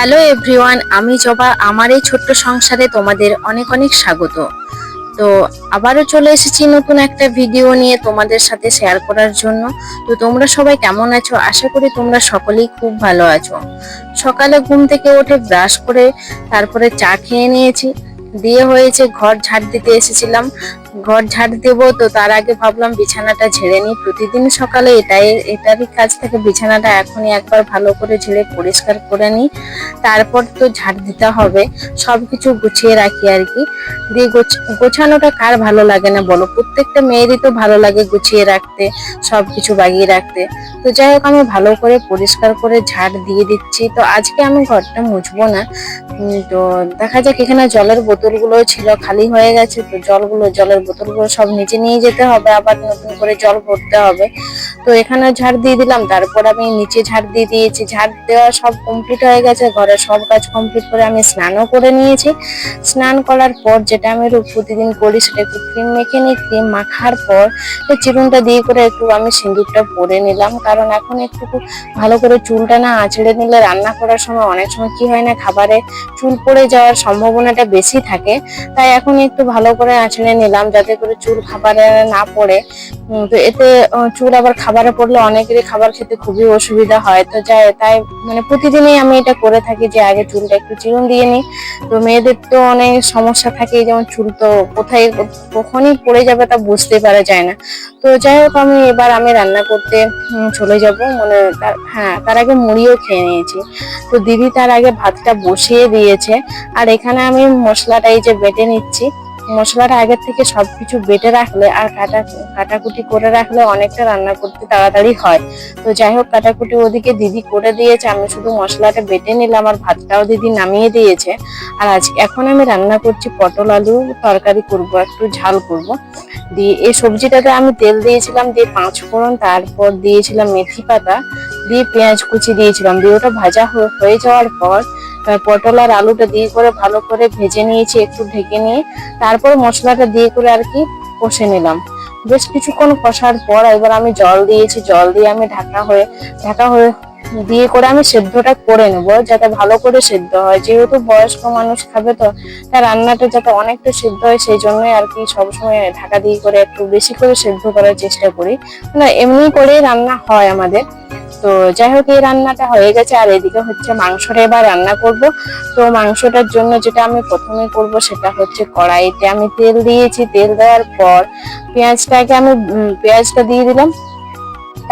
Hello everyone, আমি জবা। আমার এই ছোট্ট সংসারে তোমাদের অনেক অনেক স্বাগত। তো আবারও চলে এসেছি নতুন একটা ভিডিও নিয়ে তোমাদের সাথে শেয়ার করার জন্য। তো তোমরা সবাই কেমন আছো? আশা করি তোমরা সকলেই খুব ভালো আছো। সকালে ঘুম থেকে উঠে ব্রাশ করে তারপরে চা খেয়ে নিয়েছি। দিয়ে হয়েছে, ঘর ঝাড় দিতে এসেছিলাম। ঘর ঝাড় দেবো তো তার আগে ভাবলাম বিছানাটা ঝেড়ে নিই। প্রতিদিন সকালে এটাই, এটারই কাজ থেকে, বিছানাটা এখনই একবার ভালো করে ঝেড়ে পরিষ্কার করে নিই। তারপর তো ঝাড় দিতে হবে সবকিছু গুছিয়ে রাখি আর কি। দিয়ে গোছানোটা কার ভালো লাগে না বলো? প্রত্যেকটা মেয়েরই তো ভালো লাগে গুছিয়ে রাখতে, সব কিছু বাগিয়ে রাখতে। তো যাই হোক, আমি ভালো করে পরিষ্কার করে ঝাড় দিয়ে দিচ্ছি। তো আজকে আমি ঘরটা মুছবো না। তো দেখা যাক, এখানে জলের বোতলগুলো ছিল, খালি হয়ে গেছে। তো জলগুলো, জলের বোতলগুলো সব নিচে নিয়ে যেতে হবে, আবার নতুন করে জল ভরতে হবে। তো এখানে ঝাড় দিয়ে দিলাম, তারপর আমি নিচে ঝাড় দিয়ে দিয়েছি। ঝাড় দেওয়া সব কমপ্লিট হয়ে গেছে, ঘরে সব কাজ কমপ্লিট করে আমি স্নানও করে নিয়েছি। স্নান করার পর যেটা আমি প্রতিদিন করি সেটা একটু ক্রিম মেখে নিই ক্রিম মাখার পর চিরুনটা দিয়ে করে একটু আমি সিঁদুরটা পরে নিলাম। কারণ এখন একটু ভালো করে চুলটা না আঁচড়ে নিলে রান্না করার সময় অনেক সময় কি হয় না, খাবারে চুল পড়ে যাওয়ার সম্ভাবনাটা বেশি থাকে। তাই এখন একটু ভালো করে আঁচড়ে নিলাম। যাতে করে চুল খাবারে না পড়ে। তো এতে চুল আবার খাবারে পড়লে অনেকেরই খাবার খেতে খুবই অসুবিধা হয়। তো যাই, তাই মানে প্রতিদিনই আমি এটা করে থাকি যে আগে চুলটা একটু চিরুন দিয়ে নিই। তো মেয়েদের তো অনেক সমস্যা থাকে যেমন চুল তো কোথায়, কখনই পড়ে যাবে তা বুঝতে পারা যায় না। তো যাই হোক, আমি এবার আমি রান্না করতে চলে যাব। মানে হ্যাঁ তার আগে মুড়িও খেয়ে নিয়েছি। তো দিদি তার আগে ভাতটা বসিয়ে দিয়েছে। আর এখানে আমি মশলাটা এই যে বেটে নিচ্ছি। মশলাটা আগের থেকে সবকিছু বেটে রাখলে আর কাটা কাটাকুটি করে রাখলে অনেকটা রান্না করতে তাড়াতাড়ি হয়। তো যাই হোক, কাটাকুটি ওদিকে দিদি করে দিয়েছে। আমি শুধু মশলাটা বেটে নিলাম আর ভাতটাও দিদি নামিয়ে দিয়েছে। আর আজ এখন আমি রান্না করছি পটল আলু তরকারি করব, একটু ঝাল করব। দিয়ে এই সবজিটাতে আমি তেল দিয়েছিলাম, দিয়ে পাঁচ ফোড়ন, তারপর দিয়েছিলাম মেথি পাতা, দিয়ে পেঁয়াজ কুচি দিয়েছিলাম। দিয়ে ওটা ভাজা হয়ে- যাওয়ার পর পটল আর আলুটা দিয়ে করে ভালো করে ভেজে নিয়েছি, একটু ঢেকে নিয়ে। তারপর মশলাটা দিয়ে করে আর কি কষে নিলাম। বেশ কিছুক্ষণ কষার পর এবার আমি জল দিয়েছি, জল দিয়ে আমি ঢাকা হয়ে ঢাকা হয়ে দিয়ে করে আমি সেদ্ধটা করে নেব, যাতে ভালো করে সেদ্ধ হয়। যেহেতু বয়স্ক মানুষ খাবে তো, তার রান্নাটা যাতে অনেকটা সেদ্ধ হয়, সেই জন্যই আর কি সবসময় ঢাকা দিয়ে করে একটু বেশি করে সেদ্ধ করার চেষ্টা করি। না, এমনি করেই রান্না হয় আমাদের। তো যাই হোক এই রান্নাটা হয়ে গেছে। আর এদিকে হচ্ছে মাংসটা এবার রান্না করব। তো মাংসটার জন্য যেটা আমি প্রথমে করব সেটা হচ্ছে কড়াইতে আমি তেল দিয়েছি। তেল দেওয়ার পর পেঁয়াজটাকে আমি পেঁয়াজটা দিয়ে দিলাম।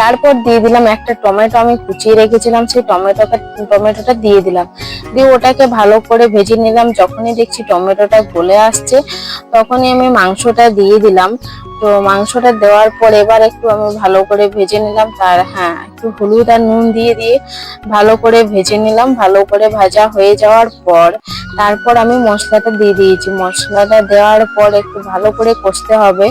তারপর দিয়ে দিলাম একটা টমেটো। আমি কুচিয়ে রেখেছিলাম, সেই টমেটোটা টমেটোটা দিয়ে দিলাম। দিয়ে ওটাকে ভালো করে ভেজে নিলাম। যখনই দেখছি টমেটোটা গলে আসছে, তখনই আমি মাংসটা দিয়ে দিলাম। তো মাংসটা দেওয়ার পর এবার একটু আমি ভালো করে ভেজে নিলাম। তার হ্যাঁ একটু হলুদ আর নুন দিয়ে দিয়ে ভালো করে ভেজে নিলাম। ভালো করে ভাজা হয়ে যাওয়ার পর তারপর আমি মশলাটা দিয়ে দিয়েছি। মশলাটা দেওয়ার পর একটু ভালো করে কষতে হবে।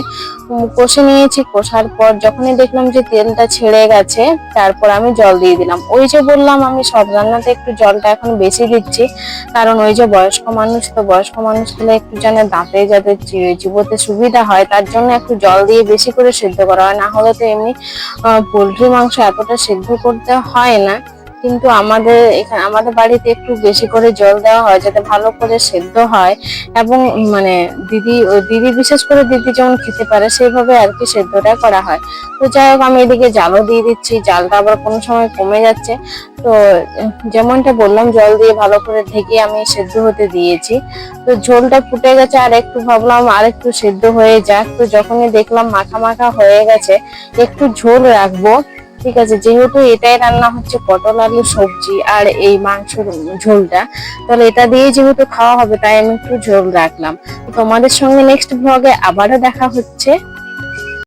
কষে নিয়েছি। কষার পর যখনই দেখলাম যে তেলটা ছেড়ে গেছে, তারপর আমি জল দিয়ে দিলাম। ওই যে বললাম, আমি সব রান্নাতে একটু জলটা এখন বেশি দিচ্ছি। কারণ ওই যে বয়স্ক মানুষ, তো বয়স্ক মানুষ হলে একটু যেন দাঁতে যাতে চিবোতে সুবিধা হয়, তার জন্য একটু জল দিয়ে বেশি করে সেদ্ধ করা হয়। না হলে তো এমনি পোলট্রি মাংস এতটা সেদ্ধ করতে হয় না। কিন্তু আমাদের এখানে, আমাদের বাড়িতে একটু বেশি করে জল দেওয়া হয় যাতে ভালো করে সেদ্ধ হয় এবং মানে দিদি দিদি বিশেষ করে দিদি যেমন খেতে পারে সেইভাবে আর কি সেদ্ধটা করা হয়। তো যাই হোক, আমি এদিকে জালও দিয়ে দিচ্ছি, জালটা আবার কোনো সময় কমে যাচ্ছে। তো যেমনটা বললাম, জল দিয়ে ভালো করে ঢেকে আমি সেদ্ধ হতে দিয়েছি। তো ঝোলটা ফুটে গেছে আর একটু ভাবলাম আর একটু সেদ্ধ হয়ে যাক। তো যখনই দেখলাম মাখা মাখা হয়ে গেছে, একটু ঝোল রাখব। ঠিক আছে, যেহেতু এটাই রান্না হচ্ছে পটল, আলু, সবজি আর এই মাংসের ঝোলটা, তাহলে এটা দিয়ে যেহেতু খাওয়া হবে, তাই আমি একটু ঝোল রাখলাম। তোমাদের সঙ্গে নেক্সট ব্লগে আবারও দেখা হচ্ছে।